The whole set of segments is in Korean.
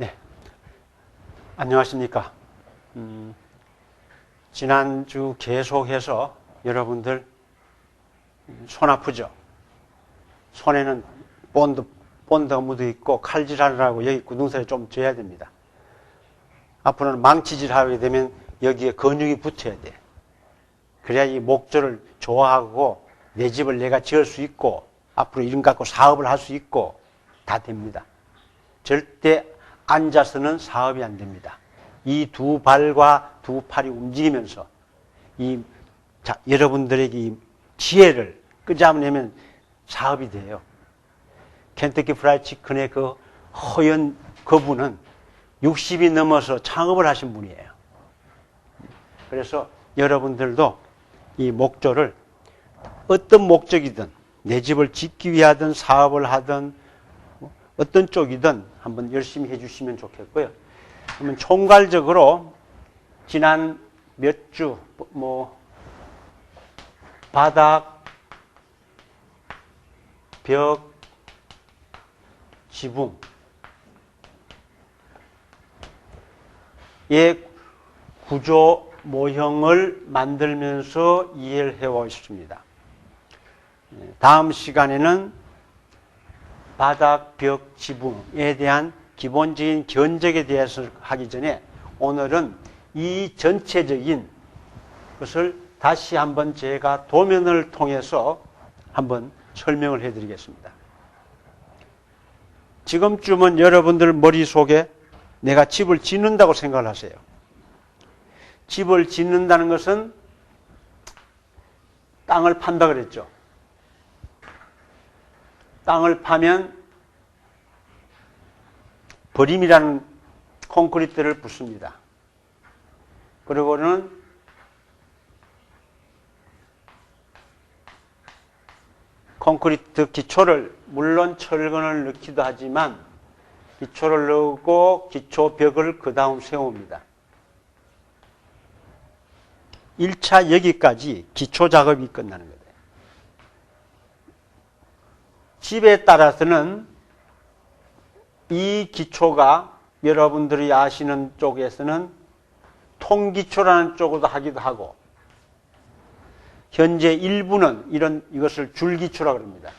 네. 안녕하십니까. 음, 지난주 계속해서 여러분들 손 아프죠? 손에는 본드, 본드 묻어 있고 칼질하느라고 여기 구동살이 좀 져야 됩니다. 앞으로는 망치질 하게 되면 여기에 근육이 붙어야 돼. 그래야 이 목조를 좋아하고 내 집을 내가 지을 수 있고 앞으로 이름 갖고 사업을 할 수 있고 다 됩니다. 절대 앉아서는 사업이 안 됩니다. 이 두 발과 두 팔이 움직이면서 이 자, 여러분들에게 이 지혜를 끄잡으면 사업이 돼요. 켄터키 프라이 치킨의 그 허연 그분은 60이 넘어서 창업을 하신 분이에요. 그래서 여러분들도 이 목조를 어떤 목적이든 내 집을 짓기 위하든 사업을 하든 어떤 쪽이든 한번 열심히 해주시면 좋겠고요. 그러면 총괄적으로 지난 몇 주, 뭐, 바닥, 벽, 지붕, 의 구조 모형을 만들면서 이해를 해오고 있습니다. 다음 시간에는 바닥, 벽, 지붕에 대한 기본적인 견적에 대해서 하기 전에 오늘은 이 전체적인 것을 다시 한번 제가 도면을 통해서 한번 설명을 해 드리겠습니다. 지금쯤은 여러분들 머릿속에 내가 집을 짓는다고 생각을 하세요. 집을 짓는다는 것은 땅을 판다 그랬죠. 땅을 파면 버림이라는 콘크리트를 붓습니다. 그리고는 콘크리트 기초를 물론 철근을 넣기도 하지만 기초를 넣고 기초 벽을 그 다음 세웁니다. 1차 여기까지 기초 작업이 끝나는 거예요. 집에 따라서는 이 기초가 여러분들이 아시는 쪽에서는 통기초라는 쪽으로 하기도 하고 현재 일부는 이런 이것을 줄기초라고 합니다.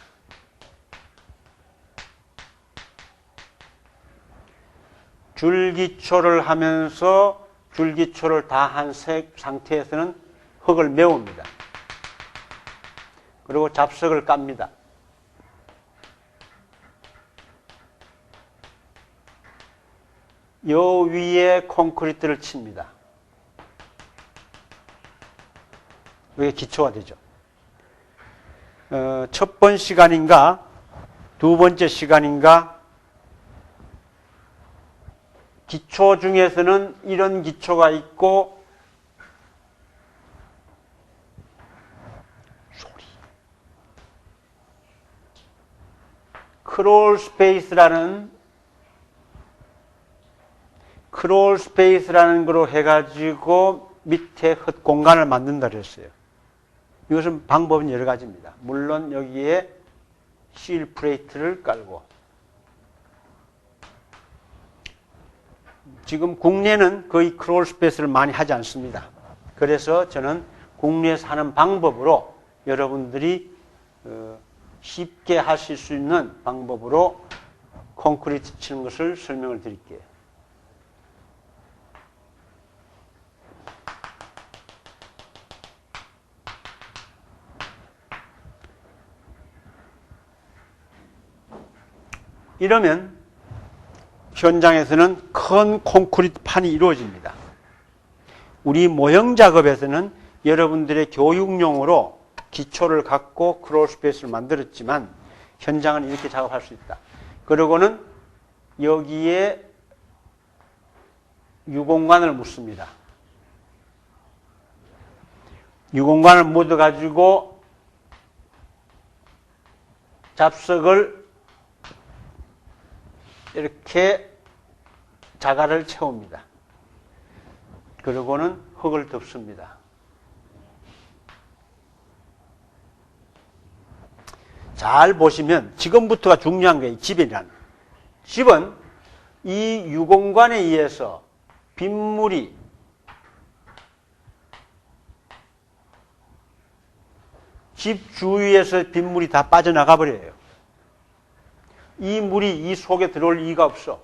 줄기초를 하면서 줄기초를 다 한 상태에서는 흙을 메웁니다. 그리고 잡석을 깝니다. 요 위에 콘크리트를 칩니다. 이게 기초가 되죠. 어, 첫번 시간인가, 두 번째 시간인가, 기초 중에서는 이런 기초가 있고, 소리. 크롤 스페이스라는 크롤 스페이스라는 거로 해가지고 밑에 흙 공간을 만든다 그랬어요. 이것은 방법은 여러 가지입니다. 물론 여기에 실 프레이트를 깔고 지금 국내는 거의 크롤 스페이스를 많이 하지 않습니다. 그래서 저는 국내에서 하는 방법으로 여러분들이 어, 쉽게 하실 수 있는 방법으로 콘크리트 치는 것을 설명을 드릴게요. 이러면 현장에서는 큰 콘크리트 판이 이루어집니다. 우리 모형 작업에서는 여러분들의 교육용으로 기초를 갖고 크롤 스페이스를 만들었지만 현장은 이렇게 작업할 수 있다. 그리고는 여기에 유공관을 묻습니다. 유공관을 묻어 가지고 잡석을 이렇게 자갈을 채웁니다. 그리고는 흙을 덮습니다. 잘 보시면 지금부터가 중요한 거예요. 집이란. 집은 이 유공관에 의해서 빗물이 집 주위에서 빗물이 다 빠져나가 버려요. 이 물이 이 속에 들어올 이유가 없어.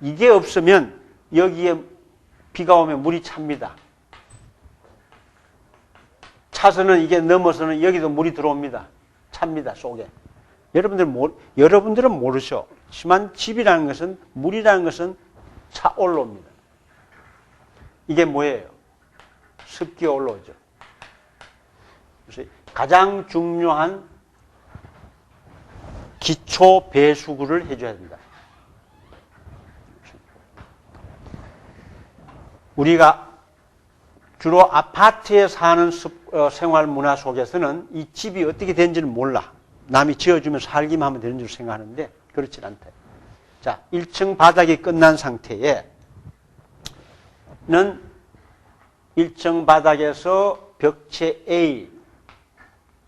이게 없으면 여기에 비가 오면 물이 찹니다. 차서는 이게 넘어서는 여기도 물이 들어옵니다. 찹니다, 속에. 여러분들 모, 여러분들은 모르셔. 하지만 집이라는 것은, 물이라는 것은 차 올라옵니다. 이게 뭐예요? 습기가 올라오죠. 그래서 가장 중요한 기초 배수구를 해줘야 된다. 우리가 주로 아파트에 사는 습- 어, 생활 문화 속에서는 이 집이 어떻게 된지를 몰라. 남이 지어주면 살기만 하면 되는 줄 생각하는데 그렇지 않다. 자, 1층 바닥이 끝난 상태에 는 1층 바닥에서 벽체 A,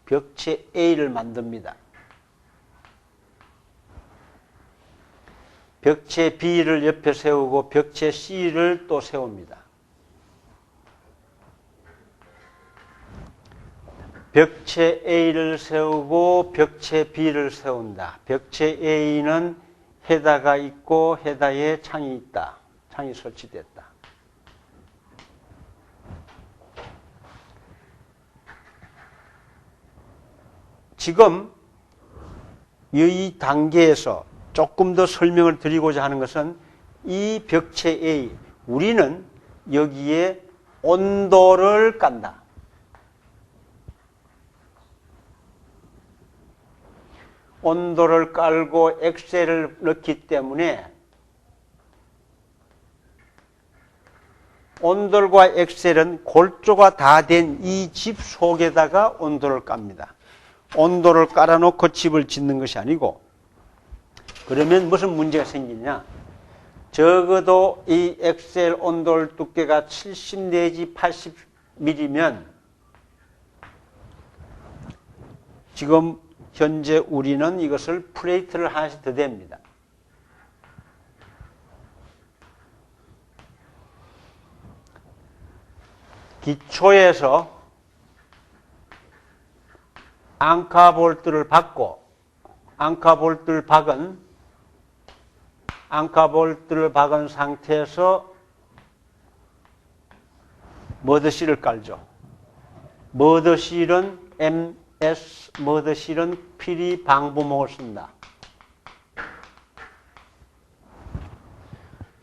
벽체 A를 만듭니다. 벽체 B를 옆에 세우고 벽체 C를 또 세웁니다. 벽체 A를 세우고 벽체 B를 세운다. 벽체 A는 해다가 있고 해다에 창이 있다. 창이 설치됐다. 지금 이 단계에서 조금 더 설명을 드리고자 하는 것은 이 벽체 A, 우리는 여기에 온도를 깐다. 온도를 깔고 엑셀을 넣기 때문에 온돌과 엑셀은 골조가 다 된 이 집 속에다가 온도를 깝니다. 온도를 깔아놓고 집을 짓는 것이 아니고 그러면 무슨 문제가 생기냐? 적어도 이 엑셀 온돌 두께가 70 내지 80mm면 지금 현재 우리는 이것을 플레이트를 하나씩 더 됩니다. 기초에서 앙카 볼트를 받고 앙카 볼트를 박은 앙카볼트를 박은 상태에서 머드실을 깔죠. 머드실은 MS 머드실은 피리 방부목을 쓴다.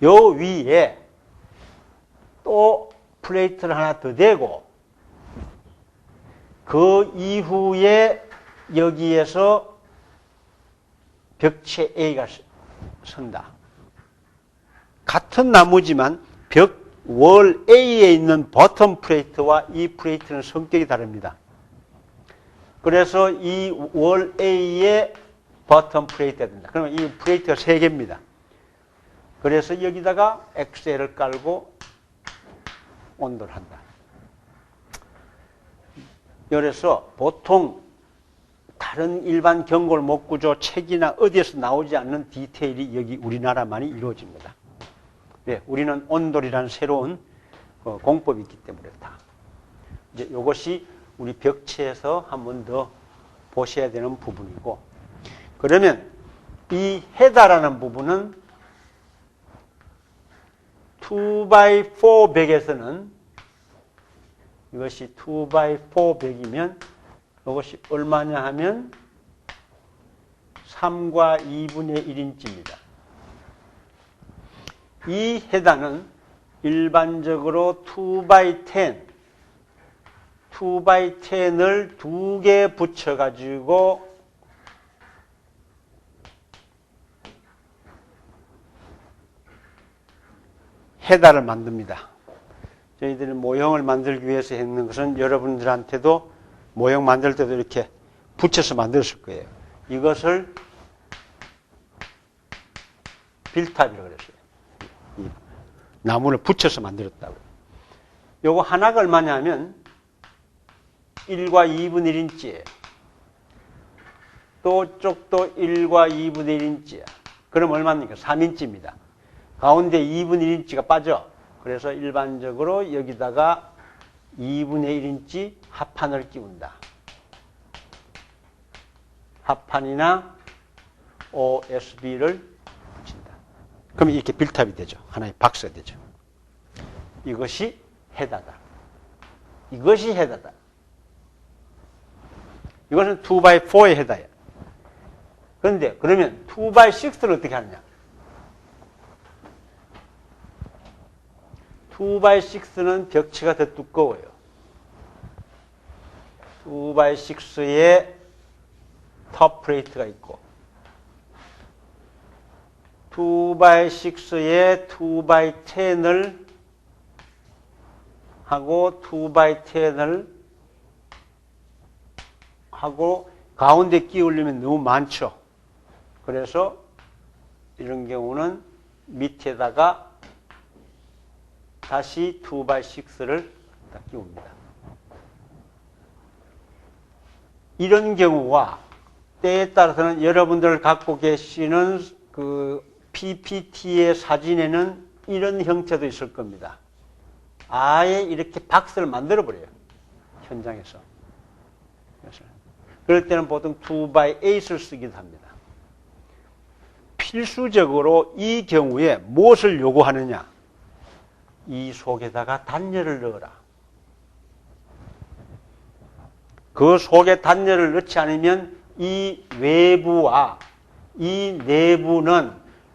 요 위에 또 플레이트를 하나 더 대고 그 이후에 여기에서 벽체 A가 선다. 같은 나무지만 벽 월 A에 있는 버튼 플레이트와 이 플레이트는 성격이 다릅니다. 그래서 이 월 A에 버튼 플레이트가 된다. 그러면 이 플레이트가 세 개입니다. 그래서 여기다가 엑셀을 깔고 온도를 한다. 그래서 보통 다른 일반 경골 목 구조 책이나 어디에서 나오지 않는 디테일이 여기 우리나라만이 이루어집니다. 네, 우리는 온돌이라는 새로운 어, 공법이 있기 때문에 다. 이제 이것이 우리 벽체에서 한 번 더 보셔야 되는 부분이고, 그러면 이 해다라는 부분은 2x4 벽에서는 이것이 2x4 벽이면 이것이 얼마냐 하면 3과 2분의 1인치입니다. 이 해단은 일반적으로 2x10, 2x10을 두 개 붙여가지고 해달을 만듭니다. 저희들이 모형을 만들기 위해서 했는 것은 여러분들한테도 모형 만들 때도 이렇게 붙여서 만들었을 거예요. 이것을 빌탑이라고 그랬어요. 이 나무를 붙여서 만들었다고. 요거 하나가 얼마냐면 1과 2분의 1인치예요. 또 쪽도 1과 2분의 1인치야. 그럼 얼마입니까? 3인치입니다. 가운데 2분의 1인치가 빠져. 그래서 일반적으로 여기다가 2분의 1인치 합판을 끼운다. 합판이나 OSB를 붙인다. 그럼 이렇게 빌탑이 되죠. 하나의 박스가 되죠. 이것이 헤다다. 이것이 헤다다. 이것은 2x4의 헤다야. 그런데 그러면 2x6를 어떻게 하느냐? 2x6는 벽체가 더 두꺼워요. 2x6에 톱 플레이트가 있고 2x6에 2x10을 하고 2x10을 하고 가운데 끼우려면 너무 많죠. 그래서 이런 경우는 밑에다가 다시 2x6를 끼웁니다. 이런 경우와 때에 따라서는 여러분들 갖고 계시는 그 PPT의 사진에는 이런 형태도 있을 겁니다. 아예 이렇게 박스를 만들어 버려요. 현장에서. 그럴 때는 보통 2x8을 쓰기도 합니다. 필수적으로 이 경우에 무엇을 요구하느냐? 이 속에다가 단열을 넣어라. 그 속에 단열을 넣지 않으면 이 외부와 이 내부는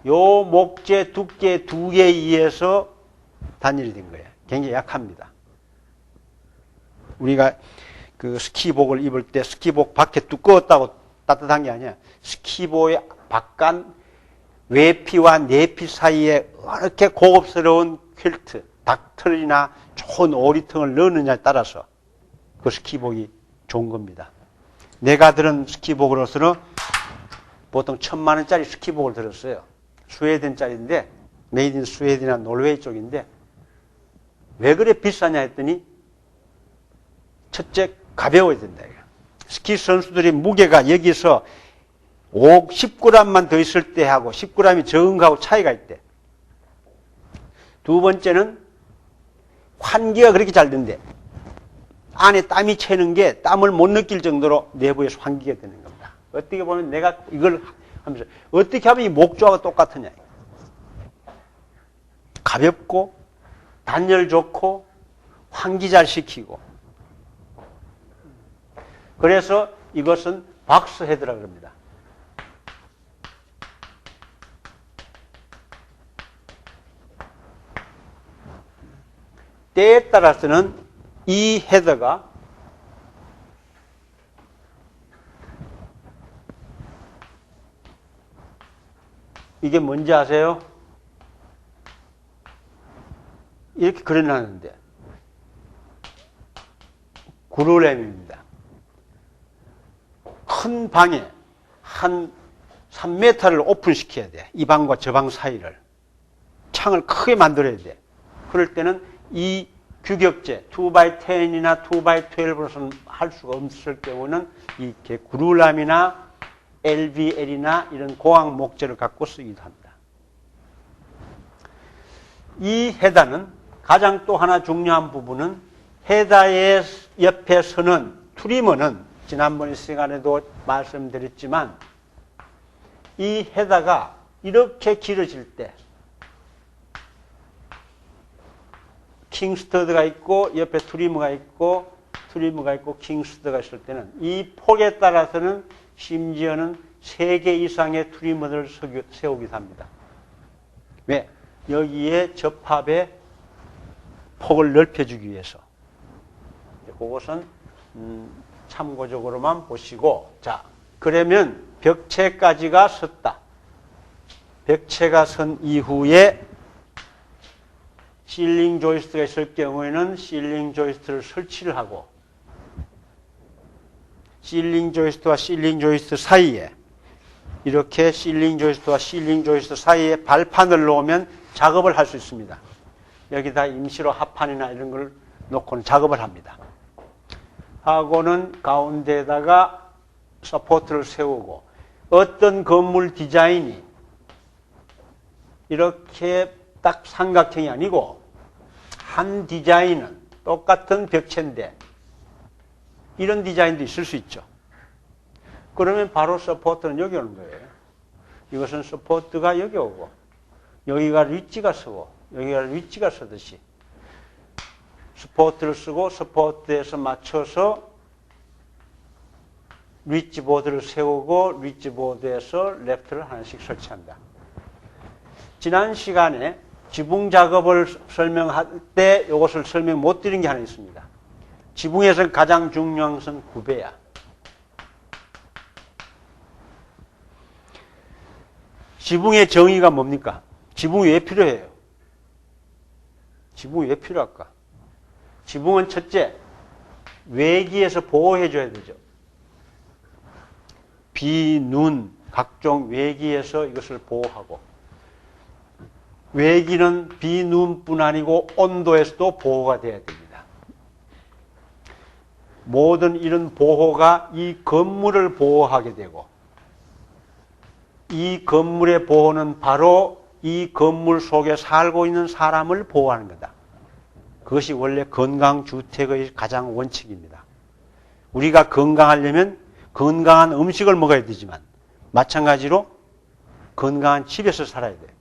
요 목재 두께 두 개에 의해서 단열이 된 거예요. 굉장히 약합니다. 우리가 그 스키복을 입을 때 스키복 밖에 두꺼웠다고 따뜻한 게 아니야. 스키복의 바깥 외피와 내피 사이에 이렇게 고급스러운 퀼트, 닥털이나 좋은 오리통을 넣느냐에 따라서 그 스키복이 좋은 겁니다. 내가 들은 스키복으로서는 보통 천만 원짜리 스키복을 들었어요. 스웨덴 짜리인데 메이드 인 스웨덴이나 노르웨이 쪽인데 왜 그래 비싸냐 했더니 첫째 가벼워야 된다. 스키 선수들이 무게가 여기서 5, 10g만 더 있을 때 하고 10g이 적은 거하고 차이가 있대. 두 번째는 환기가 그렇게 잘 된대. 안에 땀이 채는 게 땀을 못 느낄 정도로 내부에서 환기가 되는 겁니다. 어떻게 보면 내가 이걸 하면서 어떻게 하면 이 목조하고 똑같으냐. 가볍고 단열 좋고 환기 잘 시키고 그래서 이것은 박스 헤드라 그럽니다. 때에 따라서는 이 헤더가 이게 뭔지 아세요? 이렇게 그려놨는데 구르램입니다. 큰 방에 한 3m를 오픈시켜야 돼. 이 방과 저 방 사이를. 창을 크게 만들어야 돼. 그럴 때는 이 규격제 2x10이나 2x12로서는 할 수가 없을 경우는 이렇게 구르람이나 LVL이나 이런 고황 목재를 갖고 쓰기도 합니다. 이 헤다는 가장 또 하나 중요한 부분은 헤다의 옆에 서는 트리머는 지난번 시간에도 말씀드렸지만 이 헤다가 이렇게 길어질 때 킹스터드가 있고 옆에 트리머가 있고 트리머가 있고 킹스터드가 있을 때는 이 폭에 따라서는 심지어는 3개 이상의 트리머를 세우기도 합니다. 왜? 여기에 접합의 폭을 넓혀주기 위해서. 그것은 음, 참고적으로만 보시고 자 그러면 벽체까지가 섰다. 벽체가 선 이후에 실링 조이스트가 있을 경우에는 실링 조이스트를 설치를 하고 실링 조이스트와 실링 조이스트 사이에 이렇게 실링 조이스트와 실링 조이스트 사이에 발판을 놓으면 작업을 할 수 있습니다. 여기다 임시로 합판이나 이런 걸 놓고는 작업을 합니다. 하고는 가운데에다가 서포트를 세우고 어떤 건물 디자인이 이렇게 딱 삼각형이 아니고 한 디자인은 똑같은 벽체인데 이런 디자인도 있을 수 있죠. 그러면 바로 서포트는 여기 오는 거예요. 이것은 서포트가 여기 오고 여기가 리치가 서고 여기가 리치가 서듯이 스포트를 쓰고 스포트에서 맞춰서 리치 보드를 세우고 리치 보드에서 랩트를 하나씩 설치한다. 지난 시간에 지붕 작업을 설명할 때 이것을 설명 못 드린 게 하나 있습니다. 지붕에서 가장 중요한 것은 구배야. 지붕의 정의가 뭡니까? 지붕이 왜 필요해요? 지붕이 왜 필요할까? 지붕은 첫째, 외기에서 보호해줘야 되죠. 비, 눈, 각종 외기에서 이것을 보호하고, 외기는 비, 눈뿐 아니고 온도에서도 보호가 돼야 됩니다. 모든 이런 보호가 이 건물을 보호하게 되고, 이 건물의 보호는 바로 이 건물 속에 살고 있는 사람을 보호하는 거다. 그것이 원래 건강주택의 가장 원칙입니다. 우리가 건강하려면 건강한 음식을 먹어야 되지만 마찬가지로 건강한 집에서 살아야 돼요.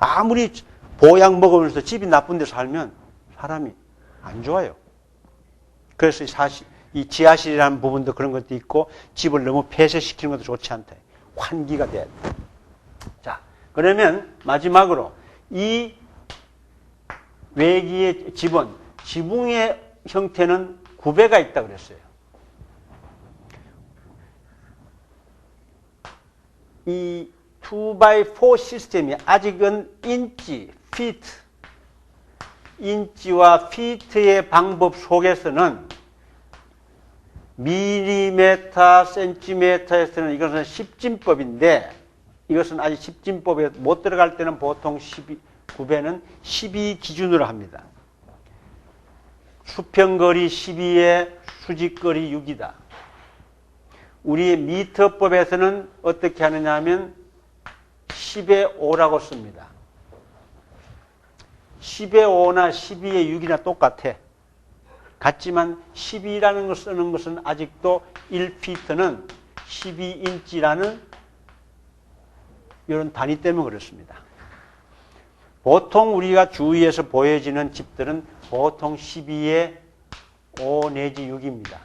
아무리 보약 먹으면서 집이 나쁜 데 살면 사람이 안 좋아요. 그래서 사실 이 지하실이라는 부분도 그런 것도 있고 집을 너무 폐쇄시키는 것도 좋지 않다. 환기가 돼야 돼. 자, 그러면 마지막으로 이 외기의 집은 지붕의 형태는 구배가 있다 그랬어요. 이 2x4 시스템이 아직은 인치, 피트, 인치와 피트의 방법 속에서는 미리메타, 센티메타에서는 이것은 십진법인데 이것은 아직 십진법에 못 들어갈 때는 보통 12, 9배는 12 기준으로 합니다. 수평거리 12에 수직거리 6이다. 우리 미터법에서는 어떻게 하느냐 하면 10의 5라고 씁니다. 10의 5나 12의 6이나 똑같아. 같지만 12라는 걸 쓰는 것은 아직도 1피트는 12인치라는 이런 단위 때문에 그렇습니다. 보통 우리가 주위에서 보여지는 집들은 보통 12에 5 내지 6입니다.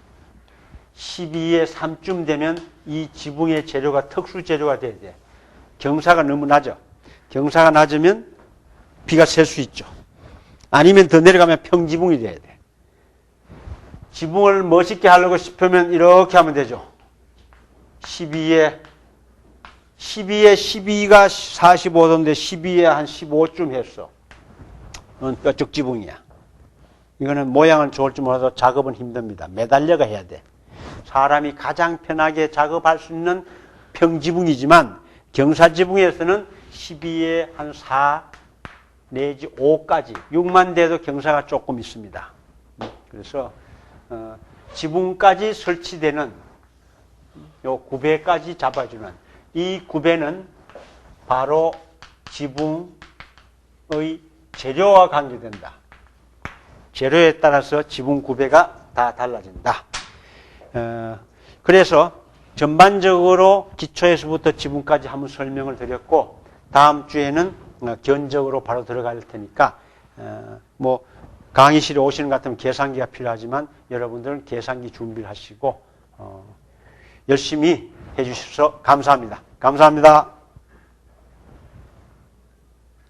12에 3쯤 되면 이 지붕의 재료가 특수 재료가 돼야 돼. 경사가 너무 낮아. 경사가 낮으면 비가 셀 수 있죠. 아니면 더 내려가면 평지붕이 돼야 돼. 지붕을 멋있게 하려고 싶으면 이렇게 하면 되죠. 12에 12에 12가 45도인데 12에 한 15쯤 했어. 넌 뼈쪽 지붕이야. 이거는 모양은 좋을지 몰라도 작업은 힘듭니다. 매달려가 해야 돼. 사람이 가장 편하게 작업할 수 있는 평지붕이지만 경사지붕에서는 12에 한 4 내지 5까지 6만 돼도 경사가 조금 있습니다. 그래서 어, 지붕까지 설치되는 요 구배까지 잡아주는 이 구배는 바로 지붕의 재료와 관계된다. 재료에 따라서 지붕 구배가 다 달라진다. 어, 그래서 전반적으로 기초에서부터 지붕까지 한번 설명을 드렸고 다음 주에는 어, 견적으로 바로 들어갈 테니까 어, 뭐 강의실에 오시는 것 같으면 계산기가 필요하지만 여러분들은 계산기 준비를 하시고 어, 열심히 해주셔서 감사합니다. 감사합니다.